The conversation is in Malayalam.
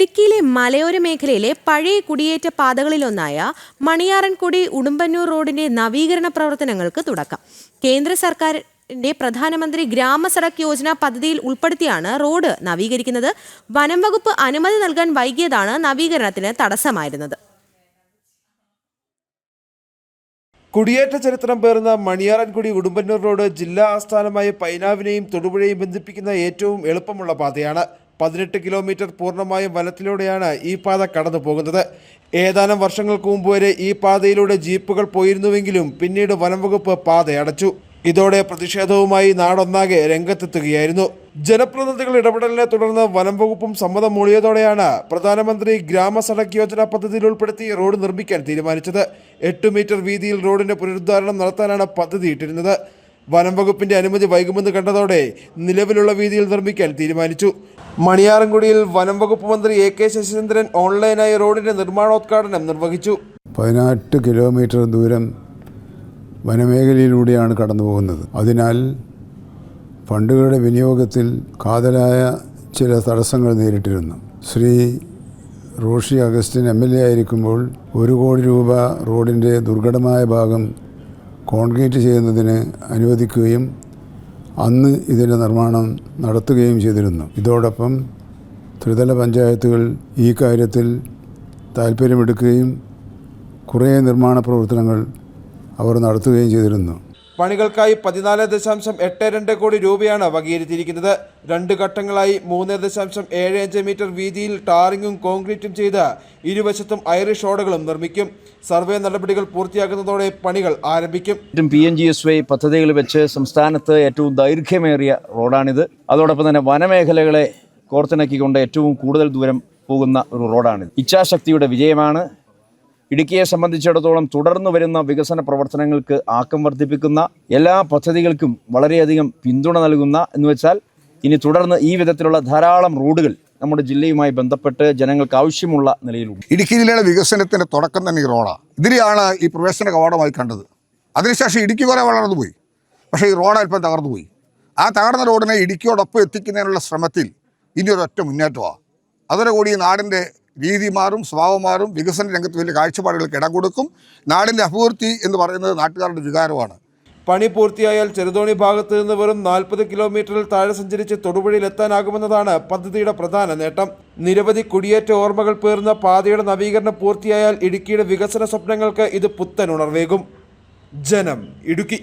ഇടുക്കിയിലെ മലയോര മേഖലയിലെ പഴയ കുടിയേറ്റ പാതകളിലൊന്നായ മണിയാറൻകുടി ഉടുമ്പന്നൂർ റോഡിന്റെ നവീകരണ പ്രവർത്തനങ്ങൾക്ക് തുടക്കം. കേന്ദ്ര സർക്കാരിന്റെ പ്രധാനമന്ത്രി ഗ്രാമ സഡക് യോജന പദ്ധതിയിൽ ഉൾപ്പെടുത്തിയാണ് റോഡ് നവീകരിക്കുന്നത്. വനം വകുപ്പ് അനുമതി നൽകാൻ വൈകിയതാണ് നവീകരണത്തിന് തടസ്സമായിരുന്നത്. കുടിയേറ്റ ചരിത്രം പേർന്ന മണിയാറൻകുടി ഉടുമ്പന്നൂർ റോഡ് ജില്ലാ ആസ്ഥാനമായ പൈനാവിനെയും തൊടുപുഴയും ബന്ധിപ്പിക്കുന്ന ഏറ്റവും എളുപ്പമുള്ള പാതയാണ്. പതിനെട്ട് കിലോമീറ്റർ പൂർണമായും വനത്തിലൂടെയാണ് ഈ പാത കടന്നു പോകുന്നത്. ഏതാനും വർഷങ്ങൾക്ക് മുമ്പ് വരെ ഈ പാതയിലൂടെ ജീപ്പുകൾ പോയിരുന്നുവെങ്കിലും പിന്നീട് വനംവകുപ്പ് പാത അടച്ചു ഇതോടെ പ്രതിഷേധവുമായി നാടൊന്നാകെ രംഗത്തെത്തുകയായിരുന്നു. ജനപ്രതിനിധികൾ ഇടപെടലിനെ തുടർന്ന് വനം വകുപ്പും സമ്മതം മൂളിയതോടെയാണ് പ്രധാനമന്ത്രി ഗ്രാമ യോജന പദ്ധതിയിൽ ഉൾപ്പെടുത്തി റോഡ് നിർമ്മിക്കാൻ തീരുമാനിച്ചത്. എട്ട് മീറ്റർ വീതിയിൽ റോഡിന്റെ പുനരുദ്ധാരണം നടത്താനാണ് പദ്ധതി ഇട്ടിരുന്നത്. വനം വകുപ്പിന്റെ അനുമതി വൈകുമെന്ന് കണ്ടതോടെ നിലവിലുള്ള വീതിയിൽ നിർമ്മിക്കാൻ തീരുമാനിച്ചു. മണിയാറൻകുടിയിൽ വനം വകുപ്പ് മന്ത്രി എ കെ ശശീന്ദ്രൻ ഓൺലൈനായി റോഡിന്റെ നിർമ്മാണോദ്ഘാടനം നിർവഹിച്ചു. പതിനെട്ട് കിലോമീറ്റർ ദൂരം വനമേഖലയിലൂടെയാണ് കടന്നു പോകുന്നത് അതിനാൽ ഫണ്ടുകളുടെ വിനിയോഗത്തിൽ കാതലായ ചില തടസ്സങ്ങൾ നേരിട്ടിരുന്നു. Shri Roshi Augustine M L A ആയിരിക്കുമ്പോൾ ഒരു കോടി രൂപ റോഡിന്റെ ദുർഘടമായ ഭാഗം കോൺക്രീറ്റ് ചെയ്യുന്നതിന് അനുവദിക്കുകയും അന്ന് ഇതിന്റെ നിർമ്മാണം നടത്തുകയും ചെയ്തിരുന്നു. ഇതോടൊപ്പം ത്രിതല പഞ്ചായത്തുകൾ ഈ കാര്യത്തിൽ താല്പര്യമെടുക്കുകയും കുറേ നിർമ്മാണ പ്രവർത്തനങ്ങൾ അവർ നടത്തുകയും ചെയ്തിരുന്നു. പണികൾക്കായി പതിനാല് ദശാംശം എട്ട് രണ്ട് കോടി രൂപയാണ് വകയിരുത്തിയിരിക്കുന്നത്. രണ്ട് ഘട്ടങ്ങളായി മൂന്ന് ദശാംശം ഏഴ് അഞ്ച് മീറ്റർ വീതിയിൽ ടാറിങ്ങും കോൺക്രീറ്റും ചെയ്ത് ഇരുവശത്തും ഐറിഷ് ഓടകളും നിർമ്മിക്കും. സർവേ നടപടികൾ പൂർത്തിയാക്കുന്നതോടെ പണികൾ ആരംഭിക്കും. P N G S Y പദ്ധതികൾ വെച്ച് സംസ്ഥാനത്ത് ഏറ്റവും ദൈർഘ്യമേറിയ റോഡാണിത്. അതോടൊപ്പം തന്നെ വനമേഖലകളെ കോർത്തിണക്കിക്കൊണ്ട് ഏറ്റവും കൂടുതൽ ദൂരം പോകുന്ന ഒരു റോഡാണിത്. ഇച്ഛാശക്തിയുടെ വിജയമാണ് ഇടുക്കിയെ സംബന്ധിച്ചിടത്തോളം തുടർന്നു വരുന്ന വികസന പ്രവർത്തനങ്ങൾക്ക് ആക്കം വർദ്ധിപ്പിക്കുന്ന എല്ലാ പദ്ധതികൾക്കും വളരെയധികം പിന്തുണ നൽകുന്ന എന്ന് വെച്ചാൽ ഇനി തുടർന്ന് ഈ വിധത്തിലുള്ള ധാരാളം റോഡുകൾ നമ്മുടെ ജില്ലയുമായി ബന്ധപ്പെട്ട് ജനങ്ങൾക്ക് ആവശ്യമുള്ള നിലയിലുണ്ട്. ഇടുക്കി ജില്ലയുടെ വികസനത്തിന്റെ തുടക്കം തന്നെ ഈ റോഡാണ് ഇതിലെയാണ് ഈ പ്രവേശന കവാടമായി കണ്ടത്. അതിനുശേഷം ഇടുക്കി കുറേ വളർന്നു പോയി. പക്ഷേ ഈ റോഡ് അല്പം തകർന്നു പോയി. ആ തകർന്ന റോഡിനെ ഇടുക്കിയോടൊപ്പം എത്തിക്കുന്നതിനുള്ള ശ്രമത്തിൽ ഇനി ഒരൊറ്റ മുന്നേറ്റമാണ് അതോടുകൂടി നാടിന്റെ രീതി മാറും സ്വഭാവം മാറും വികസന രംഗത്ത് വലിയ കാഴ്ചപ്പാടുകൾക്ക് ഇടം കൊടുക്കും. നാടിന്റെ അഭിവൃദ്ധി എന്ന് പറയുന്നത് നാട്ടുകാരുടെ വികാരമാണ്. പണി പൂർത്തിയായാൽ ചെറുതോണി ഭാഗത്ത് നിന്ന് വെറും നാൽപ്പത് കിലോമീറ്ററിൽ താഴെ സഞ്ചരിച്ച് തൊടുപുഴയിൽ എത്താനാകുമെന്നതാണ് പദ്ധതിയുടെ പ്രധാന നേട്ടം. നിരവധി കുടിയേറ്റ ഓർമ്മകൾ പേർന്ന പാതയുടെ നവീകരണം പൂർത്തിയായാൽ ഇടുക്കിയുടെ വികസന സ്വപ്നങ്ങൾക്ക് ഇത് പുത്തൻ ഉണർവേകും ജനം ഇടുക്കി